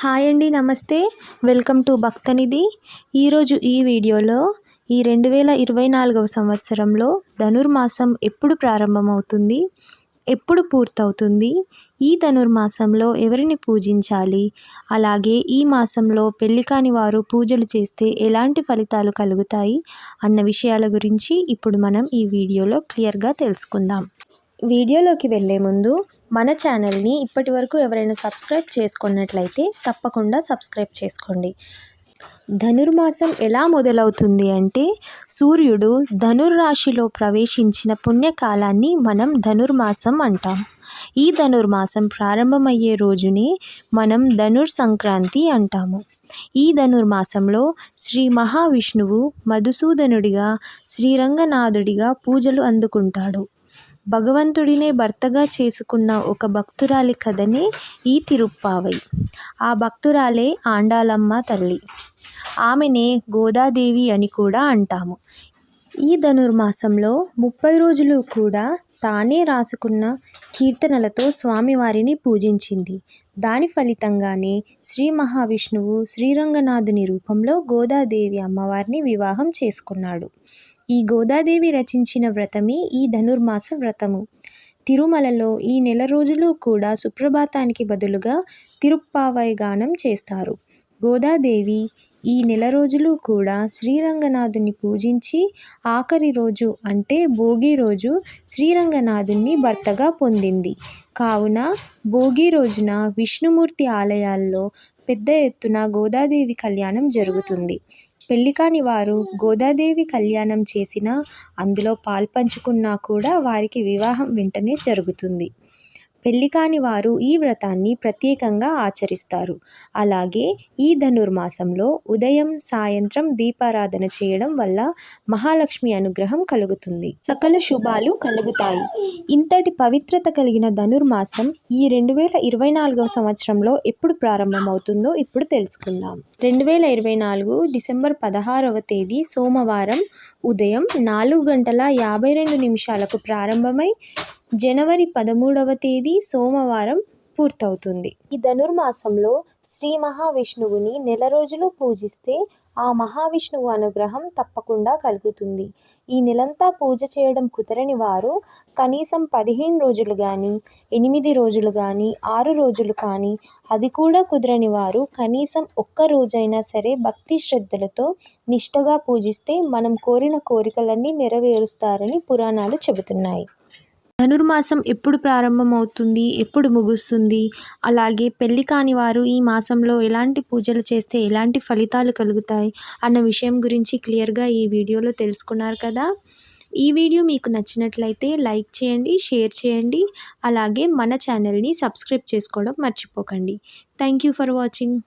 Hi అండి నమస్తే. Welcome to Bhaktanidhi. ఈరోజు ఈ వీడియోలో ఈ రెండు వేల ఇరవై నాలుగవ సంవత్సరంలో ధనుర్మాసం ఎప్పుడు ప్రారంభమవుతుంది? ఎప్పుడు పూర్తవుతుంది? ఈ ధనుర్మాసంలో ఎవరిని పూజించాలి? అలాగే ఈ మాసంలో పెళ్ళి కాని వారు పూజలు చేస్తే ఎలాంటి ఫలితాలు కలుగుతాయి? అన్న విషయాల గురించి ఇప్పుడు మనం ఈ వీడియోలో క్లియర్గా తెలుసుకుందాం. వీడియోలోకి వెళ్ళే ముందు మన ఛానల్ని ఇప్పటి వరకు ఎవరైనా సబ్స్క్రైబ్ చేసుకున్నట్లయితే తప్పకుండా సబ్స్క్రైబ్ చేసుకోండి. ధనుర్మాసం ఎలా మొదలవుతుంది అంటే సూర్యుడు ధనుర్రాశిలో ప్రవేశించిన పుణ్యకాలాన్ని మనం ధనుర్మాసం అంటాం. ఈ ధనుర్మాసం ప్రారంభమయ్యే రోజునే మనం ధనుర్ సంక్రాంతి అంటాము. ఈ ధనుర్మాసంలో శ్రీ మహావిష్ణువు మధుసూదనుడిగా శ్రీరంగనాథుడిగా పూజలు అందుకుంటాడు. భగవంతుడినే భర్తగా చేసుకున్న ఒక భక్తురాలి కథనే ఈ తిరుప్పావై. ఆ భక్తురాలే ఆండాలమ్మ తల్లి. ఆమెనే గోదాదేవి అని కూడా అంటాము. ఈ ధనుర్మాసంలో ముప్పై రోజులు కూడా తానే రాసుకున్న కీర్తనలతో స్వామివారిని పూజించింది. దాని ఫలితంగానే శ్రీ మహావిష్ణువు శ్రీరంగనాథుని రూపంలో గోదాదేవి అమ్మవారిని వివాహం చేసుకున్నాడు. ఈ గోదాదేవి రచించిన వ్రతమే ఈ ధనుర్మాస వ్రతము. తిరుమలలో ఈ నెల రోజులు కూడా సుప్రభాతానికి బదులుగా తిరుప్పావై గానం చేస్తారు. గోదాదేవి ఈ నెల రోజులు కూడా శ్రీరంగనాథుని పూజించి ఆఖరి రోజు అంటే భోగి రోజు శ్రీరంగనాథుని భర్తగా పొందింది. కావున భోగి రోజున విష్ణుమూర్తి ఆలయాల్లో పెద్ద ఎత్తున గోదాదేవి కళ్యాణం జరుగుతుంది. పెళ్ళికాని వారు గోదాదేవి కళ్యాణం చేసినా అందులో పాల్పంచుకున్నా కూడా వారికి వివాహం వెంటనే జరుగుతుంది. పెళ్ళి కాని వారు ఈ వ్రతాన్ని ప్రత్యేకంగా ఆచరిస్తారు. అలాగే ఈ ధనుర్మాసంలో ఉదయం సాయంత్రం దీపారాధన చేయడం వల్ల మహాలక్ష్మి అనుగ్రహం కలుగుతుంది. సకల శుభాలు కలుగుతాయి. ఇంతటి పవిత్రత కలిగిన ధనుర్మాసం ఈ రెండు వేల ఇరవై నాలుగవ సంవత్సరంలో ఎప్పుడు ప్రారంభమవుతుందో ఇప్పుడు తెలుసుకుందాం. రెండు వేల ఇరవై నాలుగు డిసెంబర్ పదహారవ తేదీ సోమవారం ఉదయం నాలుగు గంటల యాభై రెండు నిమిషాలకు ప్రారంభమై జనవరి పదమూడవ తేదీ సోమవారం పూర్తవుతుంది. ఈ ధనుర్మాసంలో శ్రీ మహావిష్ణువుని నెల రోజులు పూజిస్తే ఆ మహావిష్ణువు అనుగ్రహం తప్పకుండా కలుగుతుంది. ఈ నెలంతా పూజ చేయడం కుదరని వారు కనీసం పదిహేను రోజులు కానీ ఎనిమిది రోజులు కానీ ఆరు రోజులు కానీ అది కూడా కుదరని వారు కనీసం ఒక్క రోజైనా సరే భక్తి శ్రద్ధలతో నిష్టగా పూజిస్తే మనం కోరిన కోరికలన్నీ నెరవేరుస్తారని పురాణాలు చెబుతున్నాయి. ధనుర్మాసం ఎప్పుడు ప్రారంభమవుతుంది? ఎప్పుడు ముగుస్తుంది? అలాగే పెళ్ళి కాని వారు ఈ మాసంలో ఎలాంటి పూజలు చేస్తే ఎలాంటి ఫలితాలు కలుగుతాయి? అన్న విషయం గురించి క్లియర్గా ఈ వీడియోలో తెలుసుకున్నారు కదా? ఈ వీడియో మీకు నచ్చినట్లయితే లైక్ చేయండి షేర్ చేయండి. అలాగే మన ఛానల్ని సబ్స్క్రైబ్ చేసుకోవడం మర్చిపోకండి. Thank you for watching.